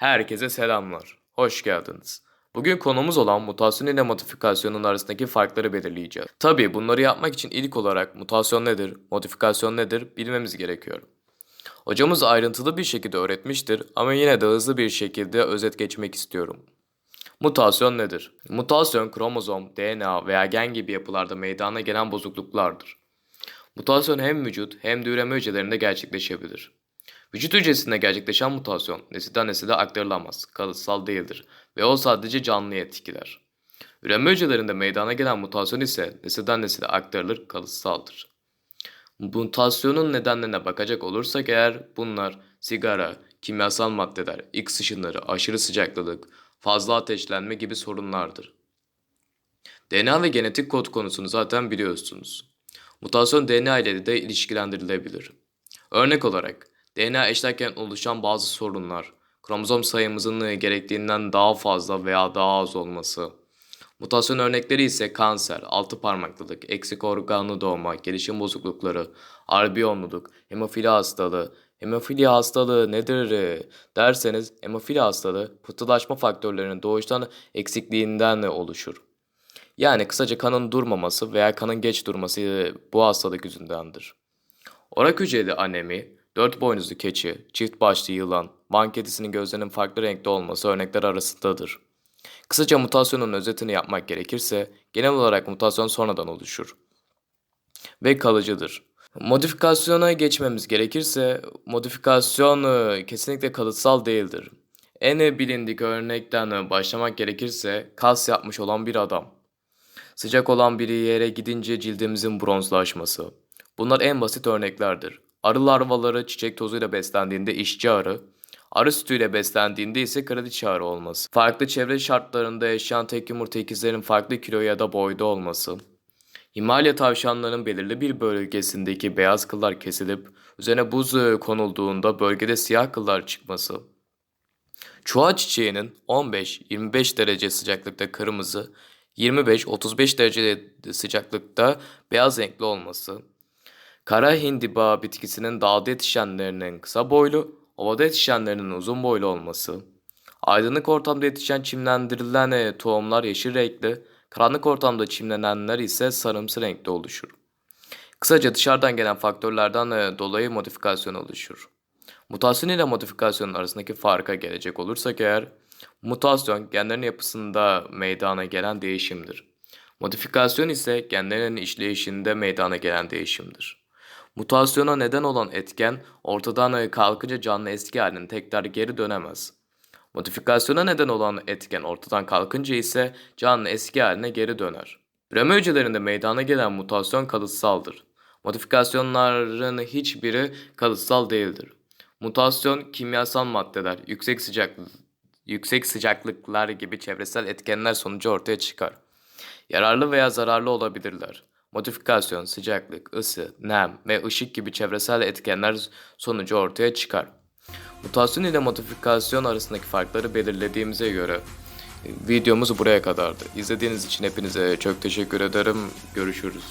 Herkese selamlar. Hoş geldiniz. Bugün konumuz olan mutasyon ile modifikasyonun arasındaki farkları belirleyeceğiz. Tabii bunları yapmak için ilk olarak mutasyon nedir, modifikasyon nedir bilmemiz gerekiyor. Hocamız ayrıntılı bir şekilde öğretmiştir ama yine de hızlı bir şekilde özet geçmek istiyorum. Mutasyon nedir? Mutasyon kromozom, DNA veya gen gibi yapılarda meydana gelen bozukluklardır. Mutasyon hem vücut hem de üreme hücrelerinde gerçekleşebilir. Vücut hücresinde gerçekleşen mutasyon nesilden nesile aktarılamaz, kalıtsal değildir ve o sadece canlıyı etkiler. Üreme hücrelerinde meydana gelen mutasyon ise nesilden nesile aktarılır, kalıtsaldır. Mutasyonun nedenlerine bakacak olursak eğer bunlar sigara, kimyasal maddeler, X ışınları, aşırı sıcaklık, fazla ateşlenme gibi sorunlardır. DNA ve genetik kod konusunu zaten biliyorsunuz. Mutasyon DNA ile de ilişkilendirilebilir. Örnek olarak DNA eşlerken oluşan bazı sorunlar, kromozom sayımızın gerektiğinden daha fazla veya daha az olması. Mutasyon örnekleri ise kanser, altı parmaklılık, eksik organlı doğma, gelişim bozuklukları, albiyonluluk, hemofili hastalığı. Hemofili hastalığı nedir derseniz hemofili hastalığı pıhtılaşma faktörlerinin doğuştan eksikliğinden oluşur. Yani kısaca kanın durmaması veya kanın geç durması bu hastalık yüzündendir. Orak hücreli anemi, dört boynuzlu keçi, çift başlı yılan, van kedisinin gözlerinin farklı renkte olması örnekler arasındadır. Kısaca mutasyonun özetini yapmak gerekirse, genel olarak mutasyon sonradan oluşur ve kalıcıdır. Modifikasyona geçmemiz gerekirse, modifikasyon e, kesinlikle kalıtsal değildir. En bilindik örnekten başlamak gerekirse, kas yapmış olan bir adam. Sıcak olan bir yere gidince cildimizin bronzlaşması. Bunlar en basit örneklerdir. Arı larvaları çiçek tozuyla beslendiğinde işçi arı, arı sütüyle beslendiğinde ise kraliçe arı olması. Farklı çevre şartlarında yaşayan tek yumurta ikizlerin farklı kilo ya da boyda olması. Himalaya tavşanlarının belirli bir bölgesindeki beyaz kıllar kesilip üzerine buz konulduğunda bölgede siyah kıllar çıkması. Çuha çiçeğinin 15-25 derece sıcaklıkta kırmızı, 25-35 derece sıcaklıkta beyaz renkli olması. Kara hindiba bitkisinin dağda yetişenlerinin kısa boylu, ovada yetişenlerinin uzun boylu olması. Aydınlık ortamda yetişen çimlendirilen e, tohumlar yeşil renkli, karanlık ortamda çimlenenler ise sarımsı renkte oluşur. Kısaca dışarıdan gelen faktörlerden e, dolayı modifikasyon oluşur. Mutasyon ile modifikasyonun arasındaki farka gelecek olursak eğer, mutasyon genlerin yapısında meydana gelen değişimdir. Modifikasyon ise genlerin işleyişinde meydana gelen değişimdir. Mutasyona neden olan etken ortadan kalkınca canlı eski haline tekrar geri dönemez. Modifikasyona neden olan etken ortadan kalkınca ise canlı eski haline geri döner. Üreme hücrelerinde meydana gelen mutasyon kalıtsaldır. Modifikasyonların hiçbiri kalıtsal değildir. Mutasyon kimyasal maddeler, yüksek sıcaklık, yüksek sıcaklıklar gibi çevresel etkenler sonucu ortaya çıkar. Yararlı veya zararlı olabilirler. Modifikasyon, sıcaklık, ısı, nem ve ışık gibi çevresel etkenler sonucu ortaya çıkar. Mutasyon ile modifikasyon arasındaki farkları belirlediğimize göre e, videomuz buraya kadardı. İzlediğiniz için hepinize çok teşekkür ederim. Görüşürüz.